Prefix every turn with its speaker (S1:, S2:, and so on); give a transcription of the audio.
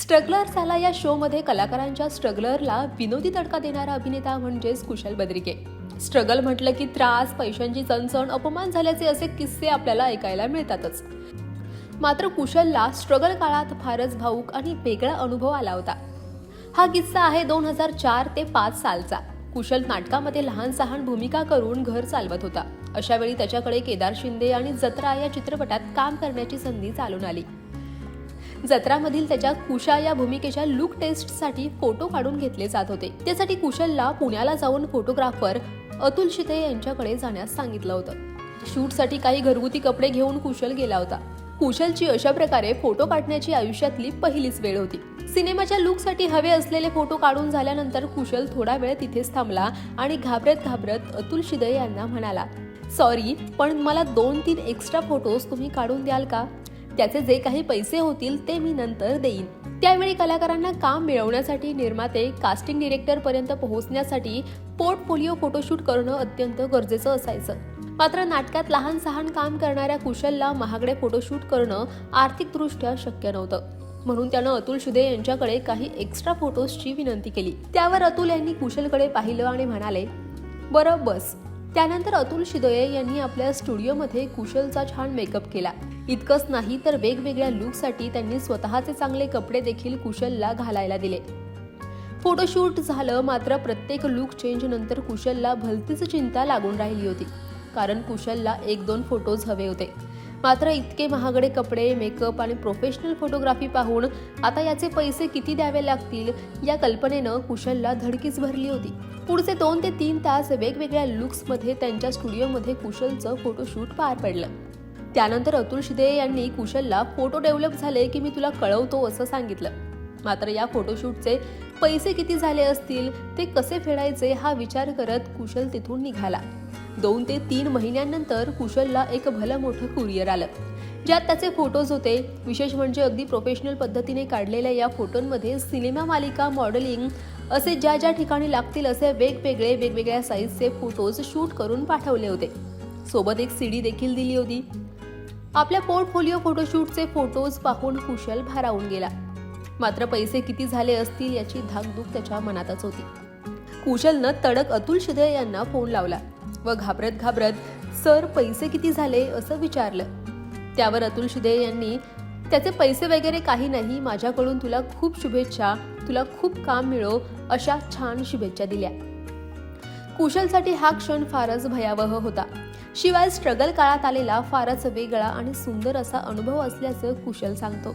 S1: Struggler झाला या शोमध्ये कलाकारांच्या स्ट्रगलरला विनोदी तडका देणारा अभिनेता म्हणजेच कुशल बद्रिके. स्ट्रगल म्हटलं की त्रास पैशांची चणचण अपमान झाल्याचे असे किस्से आपल्याला ऐकायला मिळतातच. मात्र कुशलला स्ट्रगल काळात फारच भाऊक आणि वेगळा अनुभव आला होता. हा किस्सा आहे दोन हजार चार ते पाच सालचा. कुशल नाटकामध्ये लहान सहान भूमिका करून घर चालवत होता. अशावेळी त्याच्याकडे केदार शिंदे आणि जत्रा या चित्रपटात काम करण्याची संधी चालून आली. जत्रामधील त्याच्या कुशा या भूमिकेच्या लुक टेस्टसाठी फोटो काढून घेतले जात होते. त्यासाठी कुशलला पुण्याला जाऊन फोटोग्राफर अतुल शिते यांच्याकडे जाण्यास सांगितलं होतं. शूटसाठी काही घरगुती कपडे घेऊन कुशल गेला होता. कुशलची अशा प्रकारे फोटो काढण्याची आयुष्यातली पहिलीच वेळ होती. सिनेमाच्या लुकसाठी हवे असलेले फोटो काढून झाल्यानंतर कुशल थोडा वेळ तिथेच थांबला आणि घाबरत घाबरत अतुल शिदे यांना म्हणाला सॉरी पण मला दोन तीन एक्स्ट्रा फोटोज तुम्ही काढून द्याल का? त्याचे जे काही पैसे होतील ते मी नंतर देईन. त्यावेळी कलाकारांना काम मिळवण्यासाठी निर्माते कास्टिंग डिरेक्टर पर्यंत पोहोचण्यासाठी पोर्टफोलिओ फोटोशूट करणं अत्यंत गरजेचं असायचं. मात्र नाटकात लहान सहान काम करणाऱ्या कुशलला महागडे फोटोशूट करणं आर्थिकदृष्ट्या शक्य नव्हतं. म्हणून त्यानं अतुल शिदे यांच्याकडे काही एक्स्ट्रा फोटोजची विनंती केली. त्यावर अतुल यांनी कुशलकडे पाहिलं आणि म्हणाले बरं बस. त्यानंतर अतुल शिदोये यांनी आपल्या स्टुडिओमध्ये कुशलचा छान मेकअप केला. इतकंच नाही तर वेगवेगळ्या लुकसाठी त्यांनी स्वतःचे चांगले कपडे देखील कुशलला घालायला दिले. फोटोशूट झालं मात्र प्रत्येक लुक चेंज नंतर कुशलला भलतीच चिंता लागून राहिली होती. कारण कुशलला एक दोन फोटोज हवे होते. मात्र इतके महागडे कपडे मेकअप आणि प्रोफेशनल फोटोग्राफी पाहून आता याचे पैसे किती द्यावे लागतील या कल्पनेनं कुशलला धडकीच भरली होती. पुढचे दोन ते तीन तास वेगवेगळ्या लुक्समध्ये त्यांच्या स्टुडिओमध्ये कुशलचं फोटोशूट पार पडलं. त्यानंतर अतुल शिदे यांनी कुशलला फोटो डेव्हलप झाले की मी तुला कळवतो असं सांगितलं. मात्र या फोटोशूटचे पैसे किती झाले असतील ते कसे फेडायचे हा विचार करत कुशल तिथून निघाला. दोन ते तीन महिन्यांनंतर कुशलला एक भलं मोठं कुरिअर आलं. ज्यात त्याचे फोटोज होते. विशेष म्हणजे अगदी प्रोफेशनल पद्धतीने काढलेल्या या फोटोंमध्ये सिनेमा मालिका मॉडेलिंग असे ज्या ज्या ठिकाणी लागतील असे वेगवेगळे वेगवेगळ्या साईजचे फोटोज शूट करून पाठवले होते. सोबत एक सीडी देखील दिली होती. आपल्या पोर्टफोलिओ फोटोशूटचे फोटोज पाहून कुशल भारावून गेला. मात्र पैसे किती झाले असतील याची धाकधूक त्याच्या मनातच होती. कुशलनं तडक अतुल शिदे यांना फोन लावला. व घाबरत घाबरत सर पैसे किती झाले? असं विचारलं. त्यावर अतुल शिदे यांनी त्याचे पैसे वगैरे काही नाही माझ्याकडून तुला खूप शुभेच्छा तुला खूप काम मिळो अशा छान शुभेच्छा दिल्या. कुशलसाठी हा क्षण फारच भयावह होता. शिवाय स्ट्रगल काळात आलेला फारच वेगळा आणि सुंदर असा अनुभव असल्याचं कुशल सांगतो.